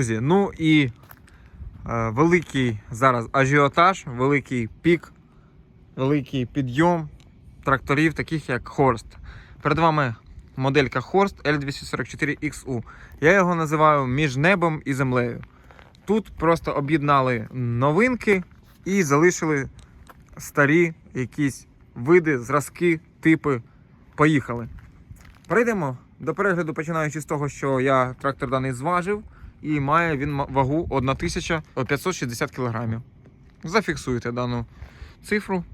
Друзі, ну і е, великий зараз ажіотаж, великий пік, великий підйом тракторів, таких як Хорст. Перед вами моделька Хорст L244XU. Я його називаю між небом і землею. Тут просто об'єднали новинки і залишили старі якісь види, зразки, типи. Поїхали. Перейдемо до перегляду, починаючи з того, що я трактор даний зважив, і має він вагу 1560 кг. Зафіксуйте дану цифру.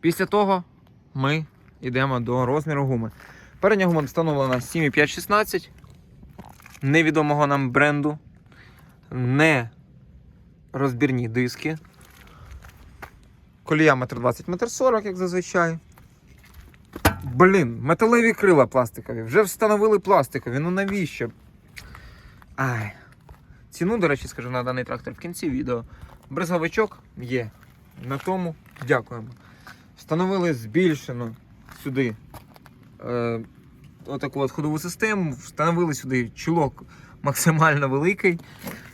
Після того ми йдемо до розміру гуми. Передня гума встановлена 7,516 невідомого нам бренду. Не розбірні диски. Колія 1,20 метр 40, як зазвичай. Блін, металеві крила пластикові. Вже встановили пластикові. Ну навіщо? Ай. Ціну, до речі, скажу на даний трактор в кінці відео. Бризговичок є. На тому дякуємо. Встановили збільшену сюди е, отаку от ходову систему. Встановили сюди чулок максимально великий,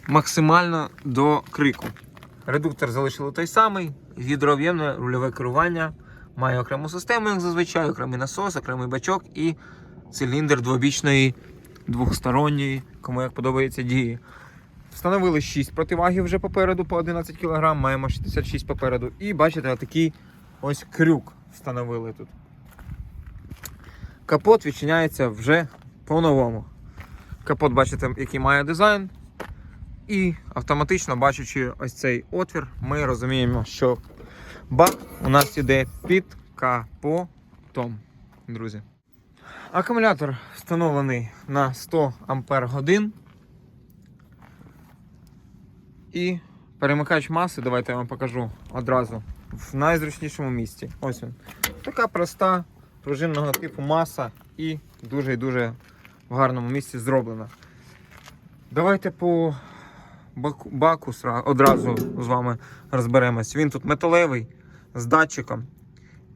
максимально до крику. Редуктор залишили той самий, гідрооб'ємне рульове керування. Має окрему систему, як зазвичай, окремий насос, окремий бачок і циліндр двобічної двохсторонньої, кому як подобається дії. Встановили 6 противагів вже попереду по 11 кг, маємо 66 попереду. І бачите, такий ось крюк встановили тут. Капот відчиняється вже по-новому. Капот, бачите, який має дизайн. І автоматично бачачи ось цей отвір, ми розуміємо, що бак у нас іде під капотом, друзі. Акумулятор встановлений на 100 Ампер. І перемикач маси, давайте я вам покажу одразу в найзручнішому місці. Ось він. Така проста пружинного типу маса і дуже і дуже в гарному місці зроблена. Давайте по баку, баку одразу з вами розберемось. Він тут металевий з датчиком.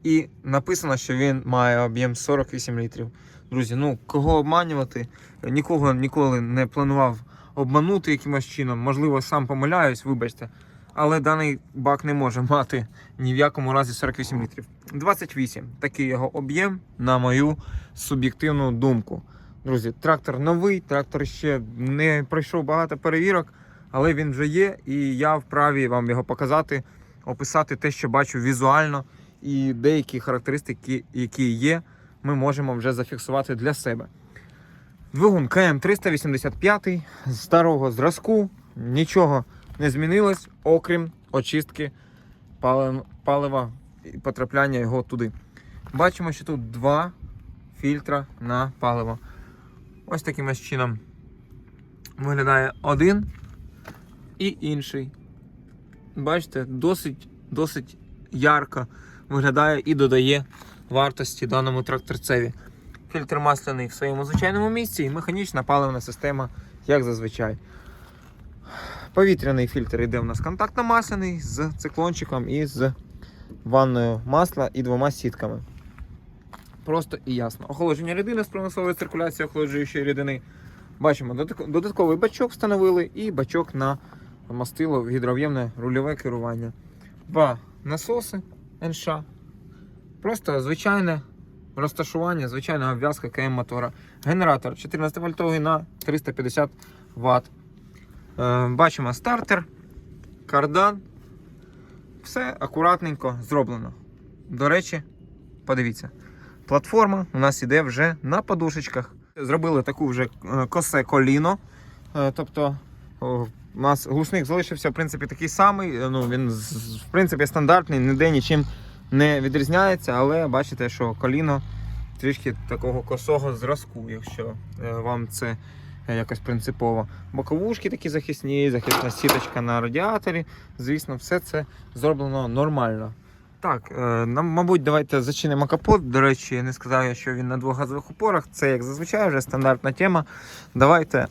І написано, що він має об'єм 48 літрів. Друзі, ну кого обманювати? Нікого ніколи не планував обманути якимось чином. Можливо, сам помиляюсь, вибачте. Але даний бак не може мати ні в якому разі 48 літрів. 28 такий його об'єм, на мою суб'єктивну думку. Друзі, трактор новий, трактор ще не пройшов багато перевірок, але він вже є, і я вправі вам його показати, описати те, що бачу візуально, і деякі характеристики, які є, ми можемо вже зафіксувати для себе. Двигун КМ 385 з старого зразку, нічого не змінилось, окрім очистки палива і потрапляння його туди. Бачимо, що тут два фільтра на паливо. Ось таким ось чином виглядає один і інший. Бачите, досить, досить ярко виглядає і додає вартості даному тракторцеві. Фільтр масляний в своєму звичайному місці і механічна паливна система, як зазвичай. Повітряний фільтр йде у нас контактно-масляний з циклончиком і з ванною масла і двома сітками. Просто і ясно. Охолодження рідини з примусовою циркуляцією охолоджуючої рідини. Бачимо, додатковий бачок встановили і бачок на мастило гідрооб'ємне рульове керування. Два насоси НШ. Просто звичайне розташування, звичайна обв'язка КМ мотора. Генератор 14 вольтовий на 350 Вт. Е, бачимо стартер, кардан. Все акуратненько зроблено. До речі, подивіться. Платформа у нас іде вже на подушечках. Зробили таку вже е, косе коліно. Е, Тобто у нас глушник залишився в принципі такий самий. е, Ну, він в принципі стандартний, ніде нічим не відрізняється, але бачите, що коліно трішки такого косого зразку, якщо е, вам це якось принципово. Боковушки такі захисні, захисна сіточка на радіаторі. Звісно, все це зроблено нормально. Так, е, мабуть, давайте зачинимо капот. До речі, я не сказав, що він на двох газових опорах. Це як зазвичай вже стандартна тема. Давайте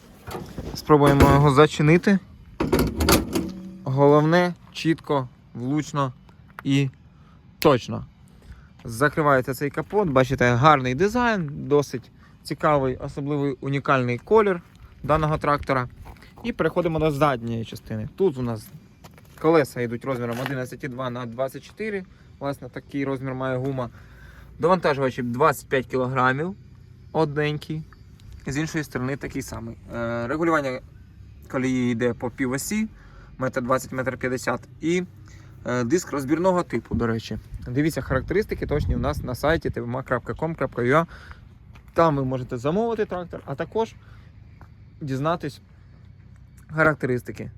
спробуємо його зачинити. Головне, чітко, влучно і точно. Закривається цей капот, бачите, гарний дизайн, досить цікавий, особливий унікальний колір даного трактора. І переходимо до задньої частини. Тут у нас колеса йдуть розміром 11,2 на 24. Власне, такий розмір має гума. Довантажувачі 25 кг одненький. З іншої сторони такий самий. Е, регулювання колії йде по півосі, метр 20 метр 50 і е, диск розбірного типу, до речі. Дивіться характеристики точні у нас на сайті tvma.com.ua. Там ви можете замовити трактор, а також дізнатись характеристики.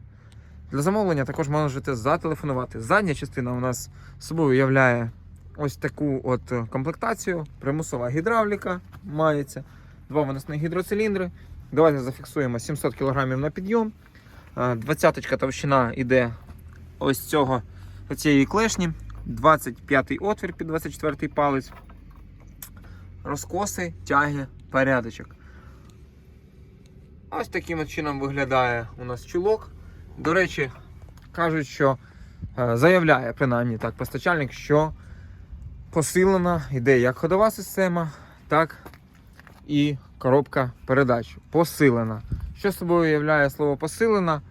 Для замовлення також можете зателефонувати. Задня частина у нас собою являє ось таку от е, комплектацію. Примусова гідравліка мається, два виносні гідроциліндри. Давайте зафіксуємо 700 кг на підйом. 20 товщина йде ось цього цієї клешні. 25-й отвір під 24-й палець. Розкоси, тяги, порядочок. Ось таким чином виглядає у нас чулок. До речі, кажуть, що е, заявляє принаймні так постачальник, що посилена йде як ходова система, так і коробка передач. Посилена. Що собою являє слово посилена?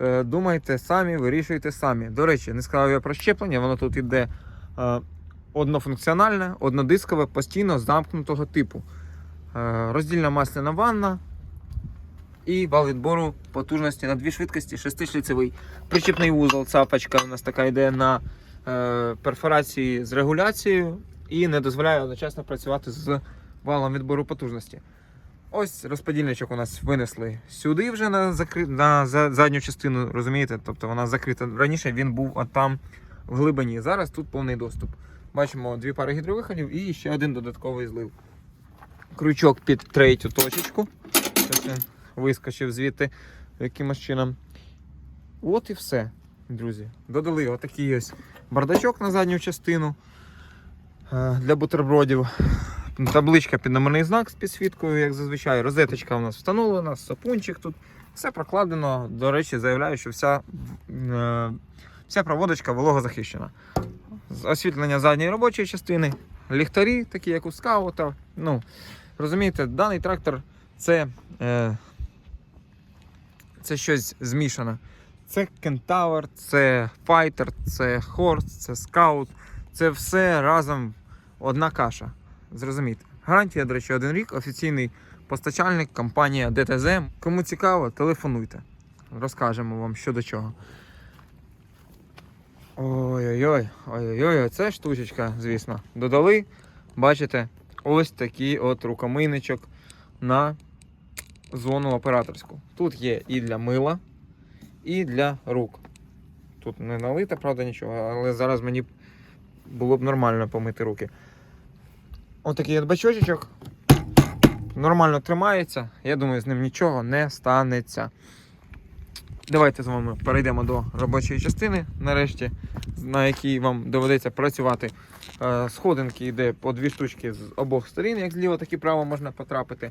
Е, Думайте самі, вирішуйте самі. До речі, не сказав я про щеплення, воно тут іде е, однофункціональне, однодискове, постійно замкнутого типу. Е, Роздільна масляна ванна і вал відбору потужності на дві швидкості, шестишліцевий. Причіпний вузол, цапочка у нас така йде на перфорації з регуляцією і не дозволяє одночасно працювати з валом відбору потужності. Ось розподільничок у нас винесли сюди вже на, закри... на задню частину, розумієте? Тобто вона закрита. Раніше він був там в глибині. Зараз тут повний доступ. Бачимо дві пари гідровиходів і ще один додатковий злив. Крючок під третю точечку. Він вискочив звідти якимось чином. От і все, друзі. Додали отакий ось бардачок на задню частину е, для бутербродів. Табличка під номерний знак з підсвіткою, як зазвичай. Розеточка у нас встановлена, сапунчик тут. Все прокладено. До речі, заявляю, що вся, е, вся проводочка вологозахищена. Освітлення задньої робочої частини, ліхтарі, такі як у скаута. Ну, розумієте, даний трактор це, е, це щось змішане. Це кентавр, це файтер, це хорс, це скаут. Це все разом одна каша. Зрозумійте. Гарантія, до речі, один рік. Офіційний постачальник, компанія ДТЗ. Кому цікаво, телефонуйте. Розкажемо вам що до чого. Ой-ой-ой, ой-ой-ой, це штучечка, звісно. Додали, бачите, ось такий от рукомийничок на зону операторську. Тут є і для мила, і для рук. Тут не налито, правда, нічого, але зараз мені було б нормально помити руки. Отакий от бачочок. Нормально тримається. Я думаю, з ним нічого не станеться. Давайте з вами перейдемо до робочої частини, нарешті, на якій вам доведеться працювати. Е, Сходинки йде по дві штучки з обох сторін, як зліва, так і право можна потрапити.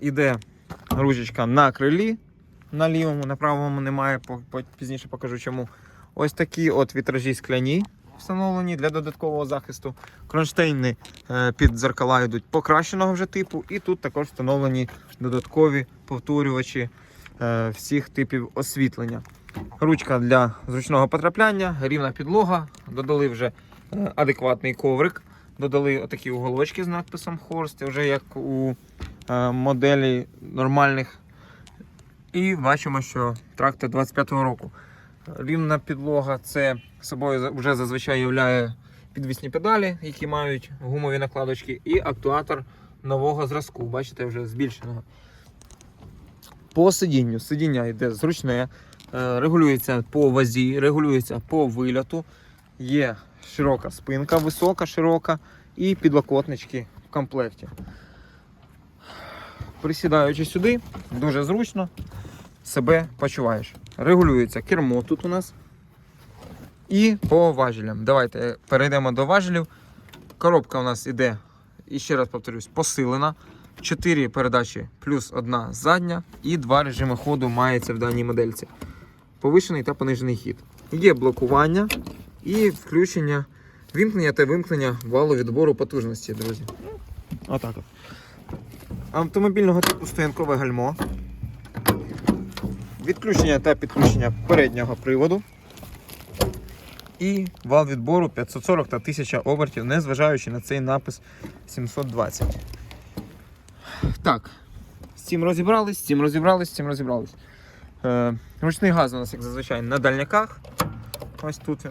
Іде ручечка на крилі, на лівому, на правому немає, пізніше покажу чому. Ось такі от вітражі скляні встановлені для додаткового захисту. Кронштейни е, під дзеркала йдуть покращеного вже типу, і тут також встановлені додаткові повторювачі е, всіх типів освітлення. Ручка для зручного потрапляння, рівна підлога, додали вже е, адекватний коврик, додали отакі уголочки з надписом Horst, вже як у моделі нормальних. І бачимо, що трактор 25-го року. Рівна підлога це собою вже зазвичай являє підвісні педалі, які мають гумові накладочки, і актуатор нового зразку. Бачите, вже збільшеного. По сидінню. Сидіння йде зручне, е, регулюється по вазі, регулюється по вильоту. Є широка спинка, висока, широка, і підлокотнички в комплекті. Присідаючи сюди, дуже зручно себе почуваєш. Регулюється кермо тут у нас. І по важелям. Давайте перейдемо до важелів. Коробка у нас іде, і ще раз повторюсь, посилена. 4 передачі плюс одна задня, і два режими ходу мається в даній модельці. Повишений та понижений хід. Є блокування і включення, вимкнення та вимкнення валу відбору потужності, друзі. Отак от. Автомобільного типу стоянкове гальмо. Відключення та підключення переднього приводу. І вал відбору 540 та 1000 обертів, незважаючи на цей напис 720. Так, з цим розібрались, з цим розібрались, з цим розібрались. Е, ручний газ у нас, як зазвичай, на дальняках. Ось тут.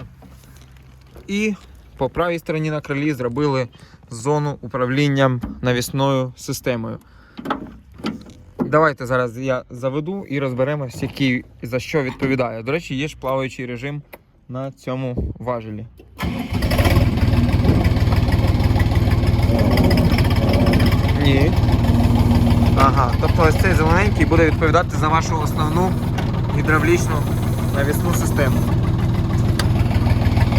І по правій стороні на крилі зробили зону управління навісною системою. Давайте зараз я заведу і розберемось, який за що відповідає. До речі, є ж плаваючий режим на цьому важелі. Ні. Ага, тобто ось цей зелененький буде відповідати за вашу основну гідравлічну навісну систему.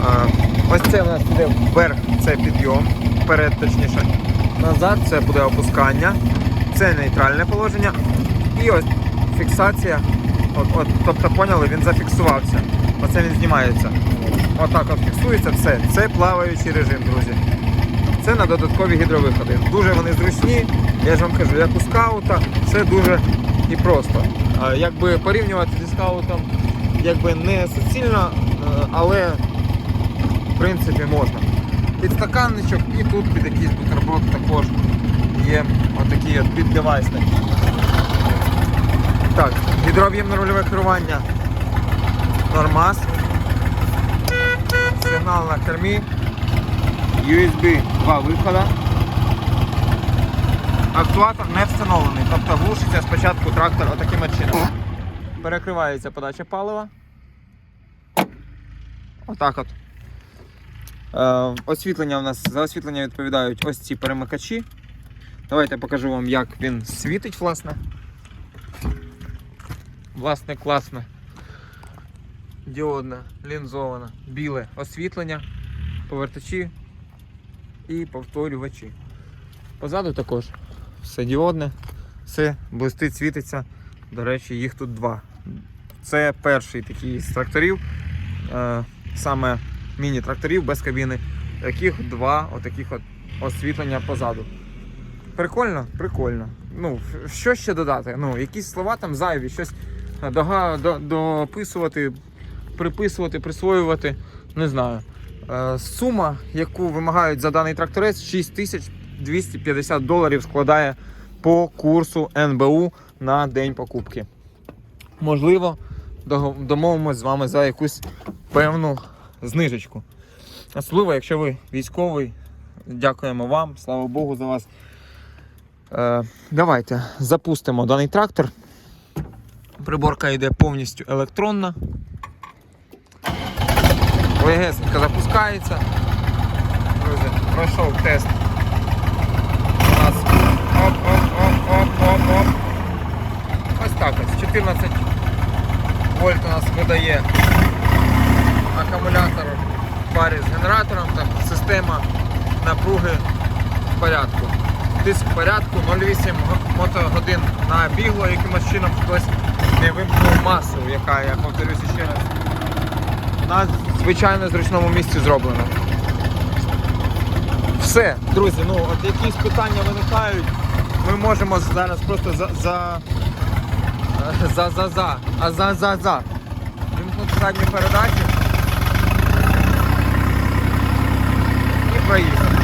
А, ось це у нас іде вверх, це підйом, вперед точніше. Назад це буде опускання, це нейтральне положення. І ось фіксація. От, от, тобто поняли, він зафіксувався. Оце він знімається. Отак от фіксується все. Це плаваючий режим, друзі. Це на додаткові гідровиходи. Дуже вони зручні. Я ж вам кажу, як у скаута, все дуже і просто. Якби порівнювати зі скаутом, якби не суцільно, е, але в принципі можна. Підстаканничок і тут під якийсь бутерброд також є отакий от піддевайсник. Так, гідрооб'ємне рульове керування. Нормас. Сигнал на кермі. USB два виходи. Актуатор не встановлений, тобто глушиться спочатку трактор отаким чином. Перекривається подача палива. Отак от. Е, освітлення у нас за освітлення відповідають ось ці перемикачі. Давайте я покажу вам, як він світить, власне. Власне, класне. Діодне, лінзоване, біле освітлення, повертачі і повторювачі. Позаду також все діодне, все блистить, світиться. До речі, їх тут два. Це перший такий з тракторів, е, саме міні-тракторів без кабіни, яких два отаких от освітлення позаду. Прикольно? Прикольно. Ну, що ще додати? Ну, якісь слова там зайві, щось до, дописувати, приписувати, присвоювати. Не знаю. Е, сума, яку вимагають за даний тракторець, 6250 доларів складає по курсу НБУ на день покупки. Можливо, домовимось з вами за якусь певну знижечку. Особливо, якщо ви військовий, дякуємо вам, слава Богу, за вас. Е, давайте запустимо даний трактор. Приборка йде повністю електронна. Легесенько запускається. Друзі, пройшов тест. У нас оп-оп-оп-оп-оп-оп. Ось так ось. 14 вольт у нас видає акумулятор в парі з генератором, так, система напруги в порядку. Тиск в порядку, 0,8 мотогодин на бігло, якимось чином хтось не вимкнув масу, яка, я повторюся ще раз, на звичайно зручному місці зроблено. Все, друзі, ну от якісь питання виникають, ми можемо зараз просто за за за за а за за за вимкнути задню передачу і проїхати.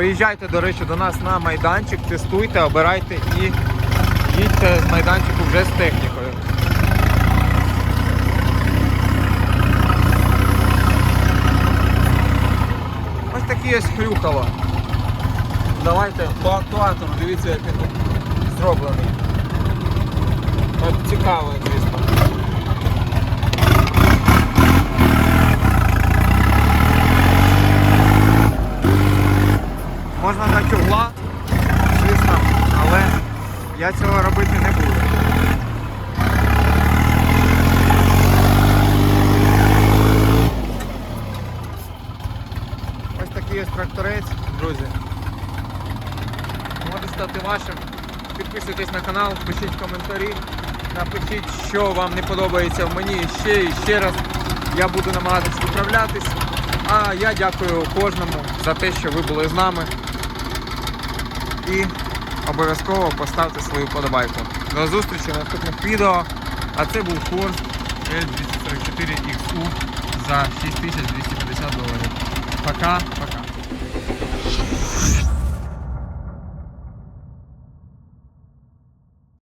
Приїжджайте, до речі, до нас на майданчик, тестуйте, обирайте і їдьте з майданчику вже з технікою. Ось такий ось хрюкало. Давайте по актуатору, дивіться, як він зроблений. От цікаво, звісно. Можна дати угла, звісно, але я цього робити не буду. Ось такий ось тракторець, друзі. Може стати вашим. Підписуйтесь на канал, пишіть коментарі, напишіть, що вам не подобається в мені ще і ще раз. Я буду намагатись виправлятись. А я дякую кожному за те, що ви були з нами. І обов'язково поставте свою подобайку. До зустрічі в наступних відео. А це був Форд L244XU за 6250 доларів. Пока, пока.